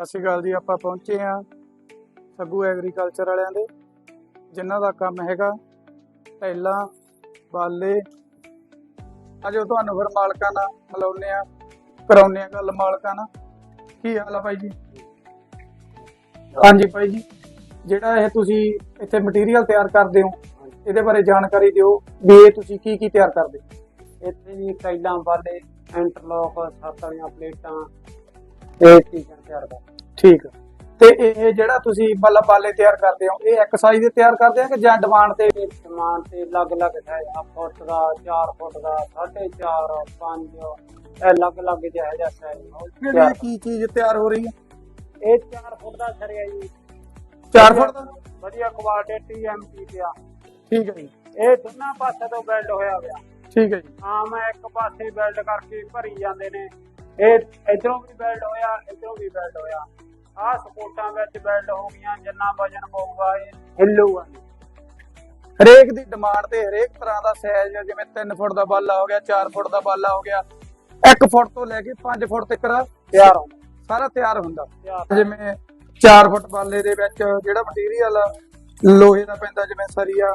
ਸਤਿ ਸ਼੍ਰੀ ਅਕਾਲ ਜੀ, ਆਪਾਂ ਪਹੁੰਚੇ ਆ ਸੱਗੂ ਐਗਰੀਕਲਚਰ ਵਾਲਿਆਂ ਦੇ, ਜਿਨ੍ਹਾਂ ਦਾ ਕੰਮ ਹੈਗਾ ਪਹਿਲਾਂ ਬਾਲੇ। ਅਜੋ ਤੁਹਾਨੂੰ ਫਿਰ ਮਾਲਕਾਂ ਨਾਲ ਮਿਲਾਉਂਦੇ ਆ ਕਰਾਉਂਦੇ ਆ ਗੱਲ ਮਾਲਕਾਂ ਨਾਲ। ਕੀ ਹਾਲ ਆ ਭਾਈ ਜੀ? ਹਾਂਜੀ ਭਾਈ ਜੀ, ਜਿਹੜਾ ਇਹ ਤੁਸੀਂ ਇੱਥੇ ਮਟੀਰੀਅਲ ਤਿਆਰ ਕਰਦੇ ਹੋ, ਇਹਦੇ ਬਾਰੇ ਜਾਣਕਾਰੀ ਦਿਓ ਵੀ ਇਹ ਤੁਸੀਂ ਕੀ ਕੀ ਤਿਆਰ ਕਰਦੇ ਇੱਥੇ ਜੀ ਟਾਈਲਾਂ ਵਾਲੇ ਇੰਟਰਲੌਕ ਸੱਤ ਵਾਲੀਆਂ ਪਲੇਟਾਂ ਇਹ ਚੀਜ਼ਾਂ ਤਿਆਰ ਕਰਦੇ ਠੀਕ। ਤੇ ਇਹ ਜਿਹੜਾ ਤੁਸੀਂ ਮਤਲਬ ਬਾਲੇ ਤਿਆਰ ਕਰਦੇ ਹੋ ਇਹ ਇੱਕ ਸਾਈਜ਼ ਦੇ ਤਿਆਰ ਕਰਦੇ ਆ ਕਿ ਜਾਂ ਡਿਮਾਂਡ ਤੇ ਤੇ ਸਮਾਨ ਤੇ ਅਲੱਗ-ਅਲੱਗ ਹੈ ਆ ਫੁੱਟ ਦਾ 4 ਫੁੱਟ ਦਾ 4.5 5 ਇਹ ਅਲੱਗ-ਅਲੱਗ ਜਿਹਾ ਜਿਹਾ ਸਾਈਜ਼ ਕਿਹੜੀ ਕੀ ਚੀਜ਼ ਤਿਆਰ ਹੋ ਰਹੀ ਹੈ? ਇਹ 4 ਫੁੱਟ ਦਾ ਸਰਿਆ ਜੀ। 4 ਫੁੱਟ ਦਾ? ਵਧੀਆ ਕੁਆਲਿਟੀ ਟੀਐਮਪੀ ਤੇ ਆ ਠੀਕ ਹੈ ਜੀ। ਇਹ ਦੋਨਾਂ ਪਾਸੇ ਤੋਂ ਬਿਲਡ ਹੋਇਆ ਹੋਇਆ। ਠੀਕ ਹੈ ਜੀ। ਆਮ ਇੱਕ ਪਾਸੇ ਬਿਲਡ ਕਰਕੇ ਭਰੀ ਜਾਂਦੇ ਨੇ। ਇਹ ਇਧਰੋਂ ਵੀ ਬਿਲਡ ਹੋਇਆ ਇਧਰੋਂ ਵੀ ਬਿਲਡ ਹੋਇਆ। ਆਹ ਸਪੋਰਟਾਂ ਵਿੱਚ ਬਿਲਡ ਹੋ ਗਈਆਂ ਜਿੰਨਾ ਵਜਨ ਪਊਗਾ ਇਹ ਹਿੱਲੂਗਾ। ਹਰੇਕ ਦੀ ਡਿਮਾਂਡ ਤੇ ਹਰੇਕ ਤਰ੍ਹਾਂ ਦਾ ਸਾਈਜ਼ ਜਿਵੇਂ 3 ਫੁੱਟ ਦਾ ਬਾਲਾ ਹੋ ਗਿਆ 4 ਫੁੱਟ ਦਾ ਬਾਲਾ ਹੋ ਗਿਆ 1 ਫੁੱਟ ਤੋਂ ਲੈ ਕੇ 5 ਫੁੱਟ ਤੱਕ ਤਿਆਰ ਹੋ ਸਾਰਾ ਤਿਆਰ ਹੁੰਦਾ। ਜਿਵੇਂ 4 ਫੁੱਟ ਬਾਲੇ ਦੇ ਵਿੱਚ ਜਿਹੜਾ ਮਟੀਰੀਅਲ ਲੋਹੇ ਦਾ ਪੈਂਦਾ ਜਿਵੇਂ ਸਰੀਆ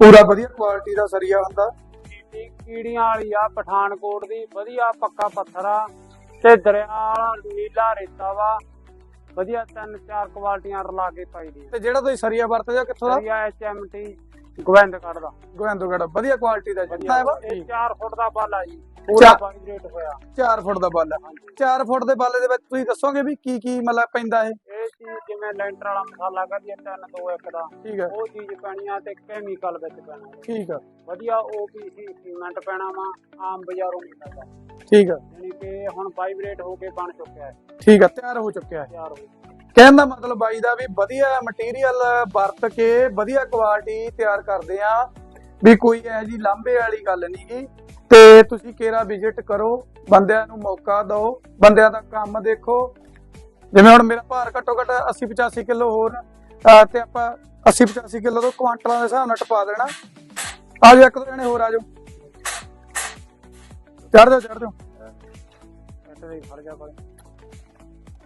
ਪੂਰਾ ਵਧੀਆ ਕੁਆਲਿਟੀ ਦਾ ਸਰੀਆ ਹੁੰਦਾ। ਕੀੜੀ- ਕੀੜੀਆਂ ਵਾਲੀ ਆ ਪਠਾਨਕੋਟ ਦੀ ਵਧੀਆ ਪੱਕਾ ਪੱਥਰ ਆ। ਤੇ ਦਰਿਆ ਵਾਲਾ ਨੀਲਾ ਰੇਤਾ ਵਾ। ਵਧੀਆ ਤਿੰਨ ਚਾਰ ਕੁਆਲਟੀਆਂ ਰਲਾ ਕੇ ਪਾਈ ਦੀ। ਤੇ ਜਿਹੜਾ ਤੁਸੀਂ ਸਰੀਆ ਵਰਤਦੇ ਹੋ ਕਿੱਥੋਂ ਦਾ? ਵਧੀਆ ਐਚਐਮਟੀ ਗੋਬਿੰਦਗੜ੍ਹ ਦਾ। ਗੋਇੰਦਗੜ ਵਧੀਆ ਕੁਆਲਿਟੀ ਦਾ ਜਿੱਤਾ ਹੈ ਵਾ? ਇਹ 4 ਫੁੱਟ ਦਾ ਬਾਲਾ ਜੀ। ਪੂਰਾ ਚਾਰ- ਵਾਈਬ੍ਰੇਟ ਹੋਇਆ। 4 ਫੁੱਟ ਦਾ ਬਾਲਾ। 4 ਫੁੱਟ ਦੇ ਬਾਲੇ ਦੇ ਵਿੱਚ ਤੁਸੀਂ ਦੱਸੋਗੇ ਵੀ ਕੀ ਕੀ ਮਤਲਬ ਪੈਂਦਾ ਇਹ? ਇਹ ਚੀਜ਼ ਜਿਵੇਂ ਲੈਂਟਰ ਵਾਲਾ ਮਸਾਲਾ ਕਰੀਏ 3 2 1 ਦਾ ਠੀਕ ਹੈ। ਉਹ ਚੀਜ਼ ਪੈਣੀ ਆ ਤੇ ਕੈਮੀਕਲ ਵਿੱਚ ਪੈਣਾ। ਠੀਕ ਆ। ਵਧੀਆ OPC ਸੀਮੈਂਟ ਪੈਣਾ ਵਾ ਆਮ ਬਾਜ਼ਾਰੋਂ ਨਹੀਂ ਮਿਲਦਾ ਠੀਕ ਆ। ਯਾਨੀ ਕਿ ਹੁਣ ਵਾਈਬ੍ਰੇਟ ਹੋ ਕੇ ਬਣ ਚੁੱਕਿਆ ਹੈ। ਠੀਕ ਆ ਤਿਆਰ ਹੋ ਚੁੱਕਿਆ ਹੈ। ਤਿਆਰ ਹੋ ਗਿਆ ਕਹਿਣ ਦਾ ਮਤਲਬ ਬਾਈ ਦਾ ਵੀ ਵਧੀਆ ਮਟੀਰੀਅਲ ਵਰਤ ਕੇ ਵਧੀਆ ਕੁਆਲਿਟੀ ਤਿਆਰ ਕਰਦੇ ਆ। ਵੀ ਕੋਈ ਇਹੋ ਜੀ ਲਾਂਭੇ ਵਾਲੀ ਗੱਲ ਨਹੀਂ ਗੀ। ਤੇ ਤੁਸੀਂ ਕੇਰਾ ਵਿਜ਼ਿਟ ਕਰੋ, ਬੰਦਿਆਂ ਨੂੰ ਮੌਕਾ ਦਿਓ, ਬੰਦਿਆਂ ਦਾ ਕੰਮ ਦੇਖੋ। ਜਿਵੇਂ ਹੁਣ ਮੇਰਾ ਭਾਰ ਘੱਟੋ ਘੱਟ 80 85 ਕਿਲੋ ਹੋਰ ਤੇ ਆਪਾਂ 80 85 ਕਿਲੋ ਤੋਂ ਕੁਆਂਟਲਾਂ ਦੇ ਹਿਸਾਬ ਨਾਲ ਟਪਾ ਦੇਣਾ। ਆ ਜਾਓ, ਇੱਕ ਦੋ ਜਣੇ ਹੋਰ ਆ ਜਾਓ। ਚੜ ਜਾਓ ਚੜ ਜਾਓ।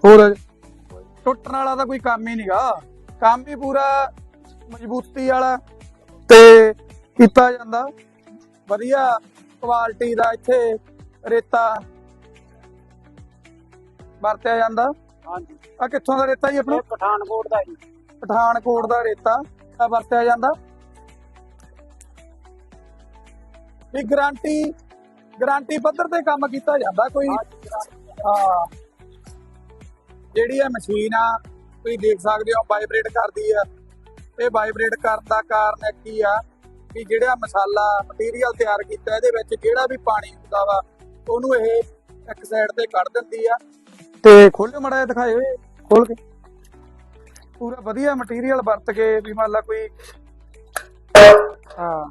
ਹੋਰ ਆ ਜਾਓ। ਟੁੱਟਣ ਵਾਲਾ ਤਾਂ ਕੋਈ ਕੰਮ ਹੀ ਨਹੀਂਗਾ ਕੰਮ ਹੀ ਪੂਰਾ ਮਜ਼ਬੂਤੀ ਵਾਲਾ ਤੇ ਕੀਤਾ ਜਾਂਦਾ। ਵਧੀਆ। ਕੁਆਲਿਟੀ ਦਾ ਇੱਥੇ ਰੇਤਾ ਵਰਤਿਆ ਜਾਂਦਾ। ਹਾਂਜੀ। ਆ ਕਿੱਥੋਂ ਦਾ ਰੇਤਾ ਜੀ ਆਪਣਾ? ਇਹ ਪਠਾਨਕੋਟ ਦਾ ਜੀ। ਪਠਾਨਕੋਟ ਦਾ ਰੇਤਾ ਆ ਵਰਤਿਆ ਜਾਂਦਾ। ਵੀ ਗਾਰੰਟੀ ਗਾਰੰਟੀ ਪੱਧਰ ਤੇ ਕੰਮ ਕੀਤਾ ਜਾਂਦਾ ਕੋਈ। ਹਾਂ। ਜਿਹੜੀ ਇਹ ਮਸ਼ੀਨ ਆ ਤੁਸੀਂ ਦੇਖ ਸਕਦੇ ਹੋ ਵਾਈਬ੍ਰੇਟ ਕਰਦੀ ਆ। ਇਹ ਵਾਈਬ੍ਰੇਟ ਕਰਨ ਦਾ ਕਾਰਨ ਕੀ ਆ? ਕਿ ਜਿਹੜਾ ਮਸਾਲਾ ਮਟੀਰੀਅਲ ਤਿਆਰ ਕੀਤਾ ਇਹਦੇ ਵਿੱਚ ਜਿਹੜਾ ਵੀ ਪਾਣੀ ਹੁੰਦਾ ਵਾ ਉਹਨੂੰ ਇਹ ਇੱਕ ਸਾਈਡ ਤੇ ਕੱਢ ਦਿੰਦੀ ਆ। ਤੇ ਖੋਲਿਓ ਮੜਾ ਦਿਖਾਇਓ ਇਹ ਖੋਲ ਕੇ। ਪੂਰਾ ਵਧੀਆ ਮਟੀਰੀਅਲ ਵਰਤ ਕੇ ਵੀ ਮੰਨ ਲਾ ਕੋਈ ਹਾਂ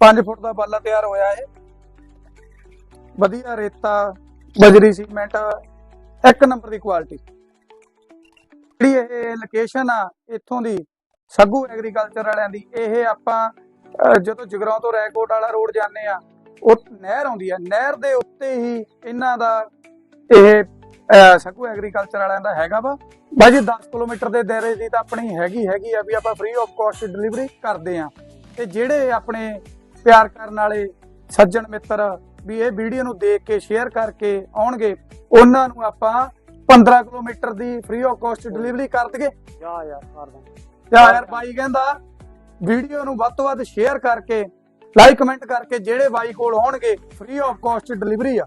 5 ਫੁੱਟ ਦਾ ਬਾਲਾ ਤਿਆਰ ਹੋਇਆ ਇਹ। ਵਧੀਆ ਰੇਤਾ ਬਜਰੀ ਸੀਮੈਂਟ ਇੱਕ ਨੰਬਰ ਦੀ ਕੁਆਲਿਟੀ ਜਿਹੜੀ ਇਹ ਲੋਕੇਸ਼ਨ ਆ ਇੱਥੋਂ ਦੀ ਸੱਗੂ ਐਗਰੀਕਲਚਰ ਵਾਲਿਆਂ ਦੀ ਇਹ ਆਪਾਂ ਜਦੋਂ ਜਗਰਾਉਂ ਤੋਂ ਰੈਕੋਟ ਵਾਲਾ ਰੋਡ ਜਾਂਦੇ ਆ ਉਹ ਨਹਿਰ ਆਉਂਦੀ ਆ। ਨਹਿਰ ਦੇ ਉੱਤੇ ਹੀ ਇਹਨਾਂ ਦਾ ਇਹ ਸੱਗੂ ਐਗਰੀਕਲਚਰ ਵਾਲਿਆਂ ਦਾ ਹੈਗਾ ਵਾ। ਬਾਜੀ 10 ਕਿਲੋਮੀਟਰ ਦੇ ਦਾਇਰੇ ਦੀ ਤਾਂ ਆਪਣੀ ਹੈਗੀ ਹੈਗੀ ਆ ਵੀ ਆਪਾਂ ਫ੍ਰੀ ਆਫ ਕਾਸਟ ਡਿਲੀਵਰੀ ਕਰਦੇ ਆ। ਤੇ ਜਿਹੜੇ ਆਪਣੇ ਪਿਆਰ ਕਰਨ ਵਾਲੇ ਸੱਜਣ ਮਿੱਤਰ ਵੀ ਇਹ ਵੀਡੀਓ ਨੂੰ ਦੇਖ ਕੇ ਸ਼ੇਅਰ ਕਰਕੇ ਆਉਣਗੇ ਉਹਨਾਂ ਨੂੰ ਆਪਾਂ 15 ਕਿਲੋਮੀਟਰ ਦੀ ਫ੍ਰੀ ਆਫ ਕਾਸਟ ਡਿਲੀਵਰੀ ਕਰ ਦਈਏ। ਜਾ ਯਾਰ ਕਰ ਦਾਂ ਤੇ ਯਾਰ ਬਾਈ ਕਹਿੰਦਾ ਵੀਡੀਓ ਨੂੰ ਵੱਧ ਤੋਂ ਵੱਧ ਸ਼ੇਅਰ ਕਰਕੇ ਲਾਈਕ ਕਮੈਂਟ ਕਰਕੇ ਜਿਹੜੇ ਬਾਈ ਕੋਲ ਹੋਣਗੇ ਫ੍ਰੀ ਆਫ ਕਾਸਟ ਡਿਲੀਵਰੀ ਆ।